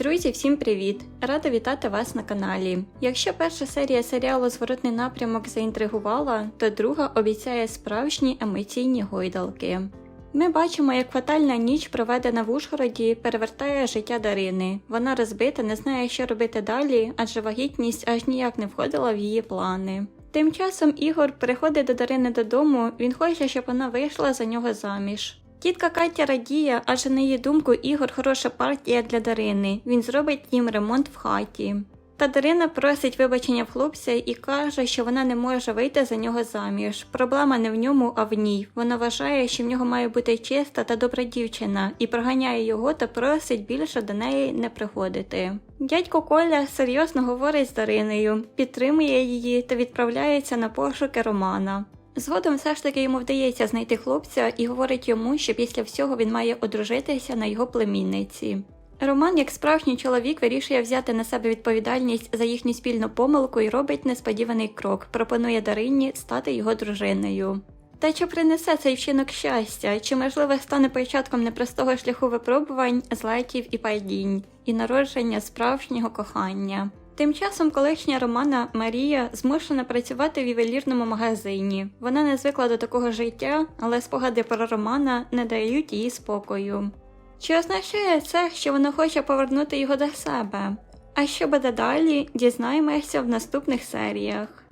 Друзі, всім привіт! Рада вітати вас на каналі. Якщо перша серія серіалу Зворотний напрямок заінтригувала, то друга обіцяє справжні емоційні гойдалки. Ми бачимо, як фатальна ніч, проведена в Ужгороді, перевертає життя Дарини. Вона розбита, не знає, що робити далі, адже вагітність аж ніяк не входила в її плани. Тим часом Ігор приходить до Дарини додому, він хоче, щоб вона вийшла за нього заміж. Тітка Катя радіє, адже на її думку Ігор хороша партія для Дарини. Він зробить їм ремонт в хаті. Та Дарина просить вибачення в хлопця і каже, що вона не може вийти за нього заміж. Проблема не в ньому, а в ній. Вона вважає, що в нього має бути чиста та добра дівчина, і проганяє його та просить більше до неї не приходити. Дядько Коля серйозно говорить з Дариною, підтримує її та відправляється на пошуки Романа. Згодом все ж таки йому вдається знайти хлопця і говорить йому, що після всього він має одружитися на його племінниці. Роман, як справжній чоловік, вирішує взяти на себе відповідальність за їхню спільну помилку і робить несподіваний крок, пропонує Дарині стати його дружиною. Та чи принесе цей вчинок щастя, чи можливо стане початком непростого шляху випробувань, злетів і падінь, і народження справжнього кохання. Тим часом колишня Романа Марія змушена працювати в ювелірному магазині. Вона не звикла до такого життя, але спогади про Романа не дають їй спокою. Чи означає це, що вона хоче повернути його до себе? А що буде далі, дізнаємося в наступних серіях.